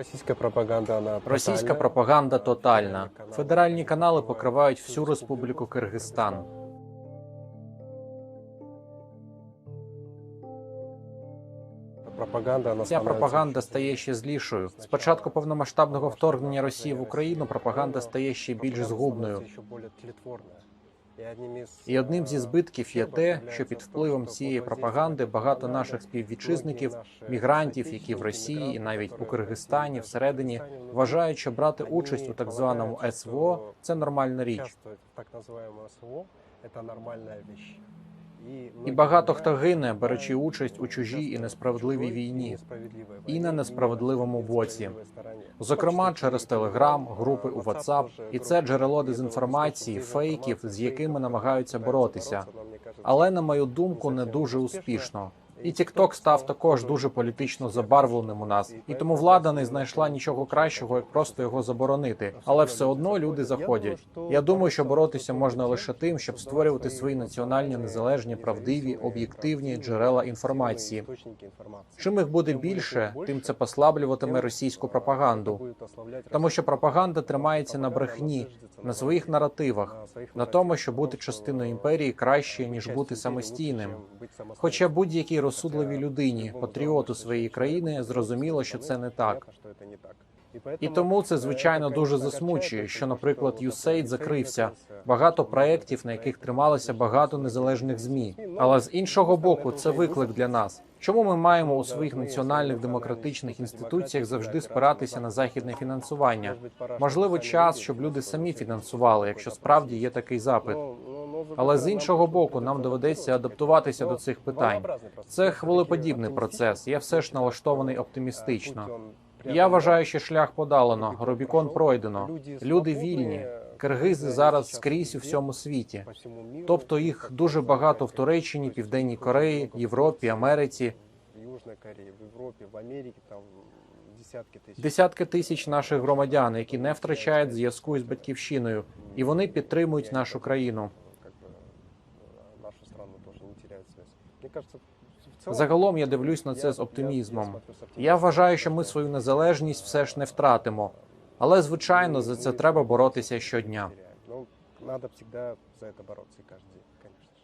Російська пропаганда вона Російська пропаганда тотальна. Федеральні канали покривають всю республіку Киргизстан. пропаганда Ця пропаганда стає ще злішою. З початку повномасштабного вторгнення Росії в Україну пропаганда стає ще більш згубною. І одним зі збитків є те, що під впливом цієї пропаганди багато наших співвітчизників, мігрантів, які в Росії і навіть у Киргизстані всередині вважають, що брати участь у так званому СВО це нормальна річ. Так називаємо СВО – це нормальна річ. І багато хто гине, беручи участь у чужій і несправедливій війні, і на несправедливому боці. Зокрема, через телеграм, групи у WhatsApp. і це джерело дезінформації, фейків, з якими намагаються боротися. Але на мою думку, не дуже успішно. І TikTok став також дуже політично забарвленим у нас, і тому влада не знайшла нічого кращого, як просто його заборонити. Але все одно люди заходять. Я думаю, що боротися можна лише тим, щоб створювати свої національні незалежні, правдиві, об'єктивні джерела інформації. Чим їх буде більше, тим це послаблюватиме російську пропаганду. Тому що пропаганда тримається на брехні, на своїх наративах, на тому, що бути частиною імперії краще ніж бути самостійним. Хоча будь-якій розсудливій людині, патріоту своєї країни, зрозуміло, що це не так. І тому це звичайно дуже засмучує, що, наприклад, USAID закрився. Багато проєктів, на яких трималося багато незалежних змі. Але з іншого боку, це виклик для нас. Чому ми маємо у своїх національних демократичних інституціях завжди спиратися на західне фінансування? Можливо, час, щоб люди самі фінансували, якщо справді є такий запит. Але з іншого боку, нам доведеться адаптуватися до цих питань. Це хвилеподібний процес. Я все ж налаштований оптимістично. Я вважаю, що шлях подалено, Рубікон пройдено. Люди вільні. Киргизи зараз скрізь у всьому світі. Тобто їх дуже багато в Туреччині, Південній Кореї, Європі, Америці. в Южной Корее, в Америке там десятки тысяч. Десятки тисяч наших громадян, які не втрачають зв'язку з батьківщиною, і вони підтримують нашу країну. Загалом я дивлюсь на це з оптимізмом. Я вважаю, що ми свою незалежність все ж не втратимо. Але звичайно за це треба боротися щодня. Ну, надо всегда за це бороться кожен день, конечно.